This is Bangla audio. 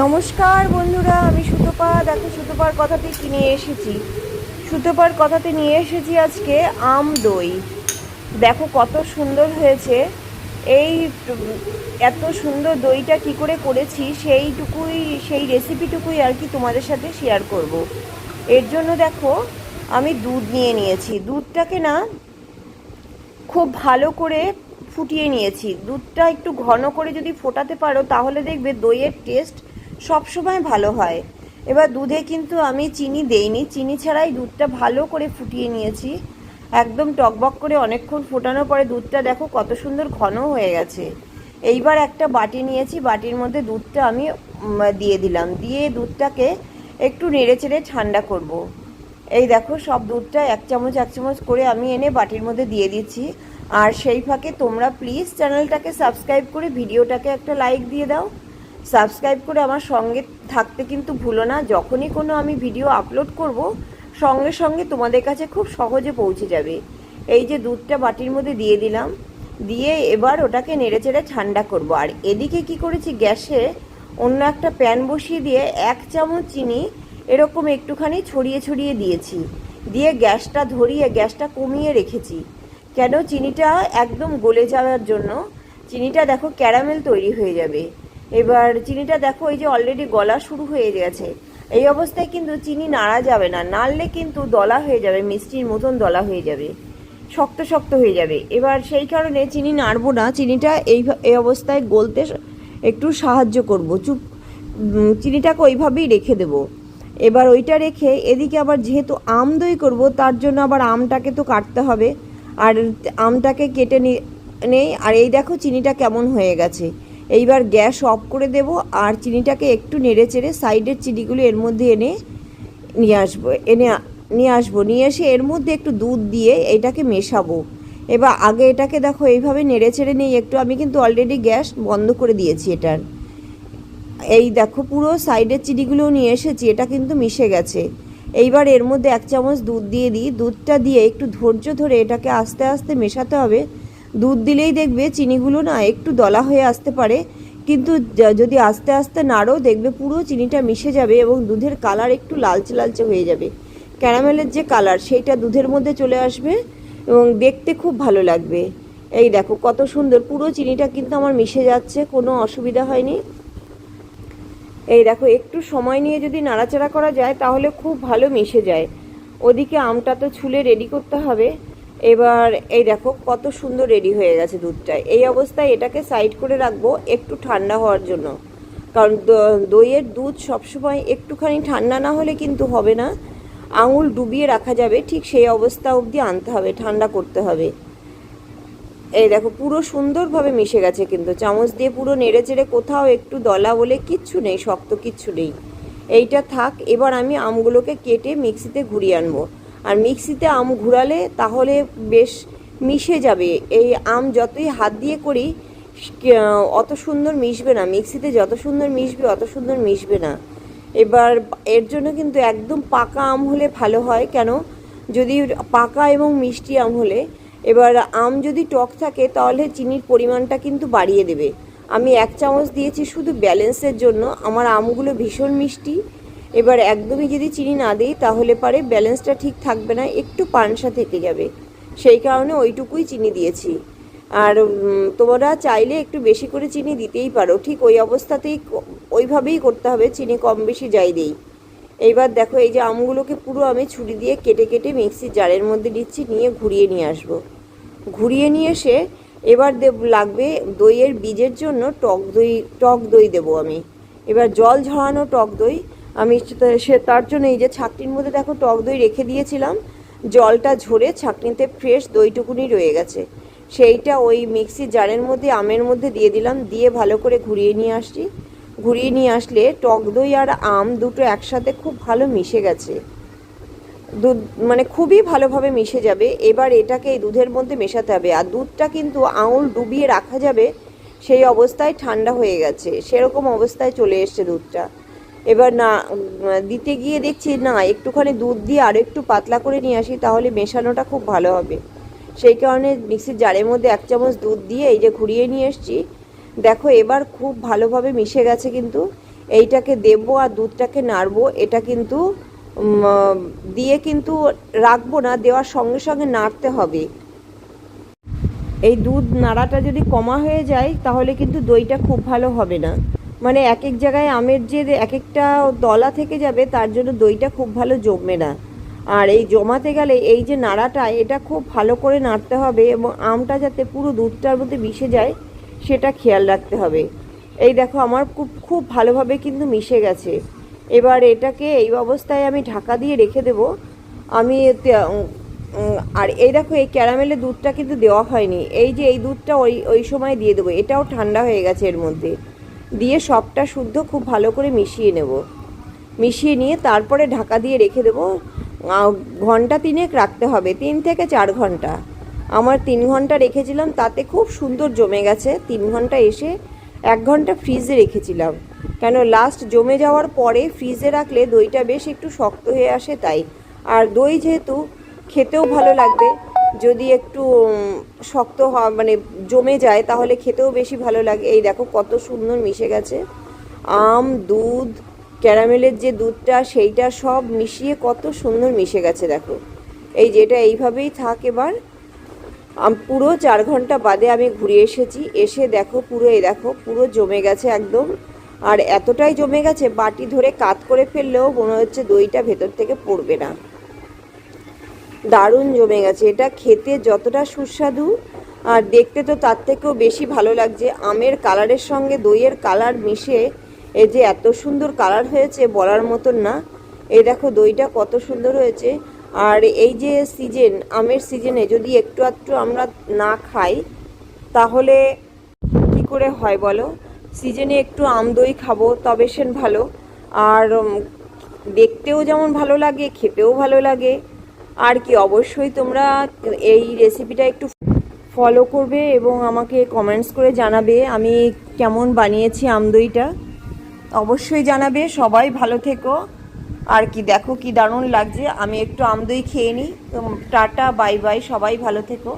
নমস্কার বন্ধুরা, আমি সুতপা। দেখো সুতপার কথাতে কিনে এসেছি। সুতপার কথাতে নিয়ে এসেছি আজকে আম দই। দেখো কত সুন্দর হয়েছে। এই, এত সুন্দর দইটা কি করে করেছি, সেইটুকুই, সেই রেসিপিটুকুই আর কি তোমাদের সাথে শেয়ার করব। এর জন্য দেখো, আমি দুধ নিয়ে নিয়েছি। দুধটাকে না খুব ভালো করে ফুটিয়ে নিয়েছি। দুধটা একটু ঘন করে যদি ফোটাতে পারো, তাহলে দেখবে দইয়ের টেস্ট সবসময় ভালো হয়। এবার দুধে কিন্তু আমি চিনি দেইনি। চিনি ছাড়াই দুধটা ভালো করে ফুটিয়ে নিয়েছি। একদম টকবক করে অনেকক্ষণ ফোটানোর পরে দুধটা দেখো কত সুন্দর ঘন হয়ে গেছে। এইবার একটা বাটি নিয়েছি। বাটির মধ্যে দুধটা আমি দিয়ে দিলাম। দিয়ে দুধটাকে একটু নেড়ে চেড়ে ঠান্ডা করব। এই দেখো সব দুধটা এক চামচ এক চামচ করে আমি এনে বাটির মধ্যে দিয়ে দিচ্ছি। আর সেই ফাঁকে তোমরা প্লিজ চ্যানেলটাকে সাবস্ক্রাইব করে ভিডিওটাকে একটা লাইক দিয়ে দাও। সাবস্ক্রাইব করে আমার সঙ্গে থাকতে কিন্তু ভুলো না। যখনই কোনো আমি ভিডিও আপলোড করব, সঙ্গে সঙ্গে তোমাদের কাছে খুব সহজে পৌঁছে যাবে। এই যে দুধটা বাটির মধ্যে দিয়ে দিলাম, দিয়ে এবার ওটাকে নেড়ে চেড়ে ঠান্ডা করব। আর এদিকে কি করেছি, গ্যাসে অন্য একটা প্যান বসিয়ে দিয়ে এক চামচ চিনি এরকম একটুখানি ছড়িয়ে ছড়িয়ে দিয়েছি। দিয়ে গ্যাসটা ধরিয়ে, গ্যাসটা কমিয়ে রেখেছি। কেন? চিনিটা একদম গলে যাওয়ার জন্য। চিনিটা দেখো ক্যারামেল তৈরি হয়ে যাবে। এবার চিনিটা দেখো, এই যে অলরেডি গলা শুরু হয়ে গেছে। এই অবস্থায় কিন্তু চিনি নাড়া যাবে না। নাড়লে কিন্তু দলা হয়ে যাবে, মিষ্টির মতন দলা হয়ে যাবে। শক্ত শক্ত হয়ে যাবে। এবার সেই কারণে চিনি নাড়বো না। চিনিটা এই এই অবস্থায় গলতে একটু সাহায্য করব। চুপ চিনিটাকে ওইভাবেই রেখে দেবো। এবার ওইটা রেখে এদিকে আবার যেহেতু আম দই করব, তার জন্য আবার আমটাকে তো কাটতে হবে। আর আমটাকে কেটে নেই। আর এই দেখো, চিনিটা কেমন হয়ে গেছে। এইবার গ্যাস অফ করে দেব আর চিনিটাকে একটু নেড়ে চেড়ে সাইডের চিনিগুলো এর মধ্যে এনে নিয়ে আসব, এনে নিয়ে আসব। নিয়ে এসে এর মধ্যে একটু দুধ দিয়ে এটাকে মেশাবো। এবার আগে এটাকে দেখো এইভাবে নেড়ে চেড়ে নিয়ে একটু আমি কিন্তু অলরেডি গ্যাস বন্ধ করে দিয়েছি এটার। এই দেখো পুরো সাইডের চিনিগুলোও নিয়ে এসেছি, এটা কিন্তু মিশে গেছে। এইবার এর মধ্যে এক চামচ দুধ দিয়ে দিই। দুধটা দিয়ে একটু ধৈর্য ধরে এটাকে আস্তে আস্তে মেশাতে হবে। দুধ দিলেই দেখবে চিনিগুলো না একটু দলা হয়ে আসতে পারে। কিন্তু যদি আস্তে আস্তে নাড়ো, দেখবে পুরো চিনিটা মিশে যাবে এবং দুধের কালার একটু লালচে লালচে হয়ে যাবে। ক্যারামেলের যে কালার, সেইটা দুধের মধ্যে চলে আসবে এবং দেখতে খুব ভালো লাগবে। এই দেখো কত সুন্দর, পুরো চিনিটা কিন্তু আমার মিশে যাচ্ছে, কোনো অসুবিধা হয়নি। এই দেখো, একটু সময় নিয়ে যদি নাড়াচাড়া করা যায়, তাহলে খুব ভালো মিশে যায়। ওদিকে আমটা তো ছুলে রেডি করতে হবে। এবার এই দেখো কত সুন্দর রেডি হয়ে গেছে দুধটা। এই অবস্থায় এটাকে সাইড করে রাখব একটু ঠান্ডা হওয়ার জন্য। কারণ দইয়ের দুধ সবসময় একটুখানি ঠান্ডা না হলে কিন্তু হবে না। আঙুল ডুবিয়ে রাখা যাবে, ঠিক সেই অবস্থা অবধি আনতে হবে, ঠান্ডা করতে হবে। এই দেখো পুরো সুন্দরভাবে মিশে গেছে কিন্তু, চামচ দিয়ে পুরো নেড়ে চেড়ে কোথাও একটু দলা বলে কিচ্ছু নেই, শক্ত কিচ্ছু নেই। এইটা থাক, এবার আমি আমগুলোকে কেটে মিক্সিতে ঘুরিয়ে আনব। আর মিক্সিতে আম ঘুরালে তাহলে বেশ মিশে যাবে। এই আম যতই হাত দিয়ে করি অত সুন্দর মিশবে না। মিক্সিতে যত সুন্দর মিশবে, অত সুন্দর মিশবে না। এবার এর জন্য কিন্তু একদম পাকা আম হলে ভালো হয়। কেন? যদি পাকা এবং মিষ্টি আম হলে। এবার আম যদি টক থাকে, তাহলে চিনির পরিমাণটা কিন্তু বাড়িয়ে দেবে। আমি এক চামচ দিয়েছি শুধু ব্যালেন্সের জন্য। আমার আমগুলো ভীষণ মিষ্টি। এবার একদমই যদি চিনি না দিই, তাহলে পারে ব্যালেন্সটা ঠিক থাকবে না, একটু পানসা থেকে যাবে। সেই কারণে ওইটুকুই চিনি দিয়েছি। আর তোমরা চাইলে একটু বেশি করে চিনি দিতেই পারো। ঠিক ওই অবস্থাতেই ওইভাবেই করতে হবে, চিনি কম বেশি যাই দেই। এইবার দেখো, এই যে আমগুলোকে পুরো আমি ছুরি দিয়ে কেটে কেটে মিক্সির জারের মধ্যে দিচ্ছি, নিয়ে ঘুরিয়ে নিয়ে আসব। ঘুরিয়ে নিয়ে এসে এবার দেব, লাগবে দইয়ের বীজের জন্য টক দই টক দই দেবো আমি। এবার জল ঝরানো টক দই আমি সে তার জন্য এই যে ছাকনির মধ্যে দেখো টক দই রেখে দিয়েছিলাম, জলটা ঝরে ছাকনিতে ফ্রেশ দইটুকুনি রয়ে গেছে। সেইটা ওই মিক্সির জারের মধ্যে, আমের মধ্যে দিয়ে দিলাম, দিয়ে ভালো করে ঘুরিয়ে নিয়ে আসছি। ঘুরিয়ে নিয়ে আসলে টক দই আর আম দুটো একসাথে খুব ভালো মিশে গেছে। দুধ মানে খুবই ভালোভাবে মিশে যাবে। এবার এটাকে এই দুধের মধ্যে মেশাতে হবে। আর দুধটা কিন্তু আঙুল ডুবিয়ে রাখা যাবে, সেই অবস্থায় ঠান্ডা হয়ে গেছে। সেরকম অবস্থায় চলে এসছে দুধটা। এবার না দিতে গিয়ে দেখছি না, একটুখানি দুধ দিয়ে আরও একটু পাতলা করে নিয়ে আসি, তাহলে মেশানোটা খুব ভালো হবে। সেই কারণে মিক্সির জারের মধ্যে এক চামচ দুধ দিয়ে এই যে ঘুরিয়ে নিয়ে এসছি। দেখো, এবার খুব ভালোভাবে মিশে গেছে কিন্তু। এইটাকে দেবো আর দুধটাকে নাড়বো, এটা কিন্তু দিয়ে কিন্তু রাখব না, দেওয়ার সঙ্গে সঙ্গে নাড়তে হবে। এই দুধ নাড়াটা যদি কমা হয়ে যায়, তাহলে কিন্তু দইটা খুব ভালো হবে না। মানে এক এক জায়গায় আমের যে এক একটা দলা থেকে যাবে, তার জন্য দইটা খুব ভালো জমবে না। আর এই জমাতে গেলে এই যে নাড়াটা, এটা খুব ভালো করে নাড়তে হবে এবং আমটা যাতে পুরো দুধটার মধ্যে মিশে যায়, সেটা খেয়াল রাখতে হবে। এই দেখো, আমার খুব খুব ভালোভাবে কিন্তু মিশে গেছে। এবার এটাকে এই অবস্থায় আমি ঢাকা দিয়ে রেখে দেবো। আমি আর এই দেখো, এই ক্যারামেলের দুধটা কিন্তু দেওয়া হয়নি। এই যে এই দুধটা ওই ওই সময় দিয়ে দেবো। এটাও ঠান্ডা হয়ে গেছে এর মধ্যে। দিয়ে সবটা শুদ্ধ খুব ভালো করে মিশিয়ে নেব। মিশিয়ে নিয়ে তারপরে ঢাকা দিয়ে রেখে দেবো। ঘণ্টা তিনেক রাখতে হবে, তিন থেকে চার ঘণ্টা। আমার তিন ঘণ্টা রেখেছিলাম, তাতে খুব সুন্দর জমে গেছে। তিন ঘণ্টা এসে এক ঘণ্টা ফ্রিজে রেখেছিলাম। কেন লাস্ট জমে যাওয়ার পরে ফ্রিজে রাখলে দইটা বেশ একটু শক্ত হয়ে আসে তাই। আর দই যেহেতু খেতেও ভালো লাগবে যদি একটু শক্ত মানে জমে যায়, তাহলে খেতেও বেশি ভালো লাগে। এই দেখো কত সুন্দর মিশে গেছে। আম, দুধ, ক্যারামেলের যে দুধটা, সেইটা সব মিশিয়ে কত সুন্দর মিশে গেছে, দেখো। এই যেটা এইভাবেই থাক এবার। পুরো চার ঘণ্টা বাদে আমি ঘুরে এসেছি। এসে দেখো পুরো, এই দেখো, পুরো জমে গেছে একদম। আর এতটাই জমে গেছে, বাটি ধরে কাত করে ফেললেও মনে হচ্ছে দইটা ভেতর থেকে পড়বে না। দারুণ জমে গেছে। এটা খেতে যতটা সুস্বাদু, আর দেখতে তো তার থেকেও বেশি ভালো লাগছে। আমের কালারের সঙ্গে দইয়ের কালার মিশে এই যে এত সুন্দর কালার হয়েছে বলার মতন না। এই দেখো দইটা কত সুন্দর হয়েছে। আর এই যে সিজন, আমের সিজনে যদি একটু একটু আমরা না খাই, তাহলে কি করে হয় বলো? সিজনে একটু আম দই খাব, তবে সেন ভালো। আর দেখতেও যেমন ভালো লাগে, খেতেও ভালো লাগে। আর কি, অবশ্যই তোমরা এই রেসিপিটা একটু ফলো করবে এবং আমাকে কমেন্টস করে জানাবে আমি কেমন বানিয়েছি আমদইটা অবশ্যই জানাবে, সবাই ভালো থেকো। আর কি, দেখো কি দারুণ লাগছে। আমি একটু আমদই খেয়ে নিই। তো টাটা বাই বাই সবাই ভালো থেকো।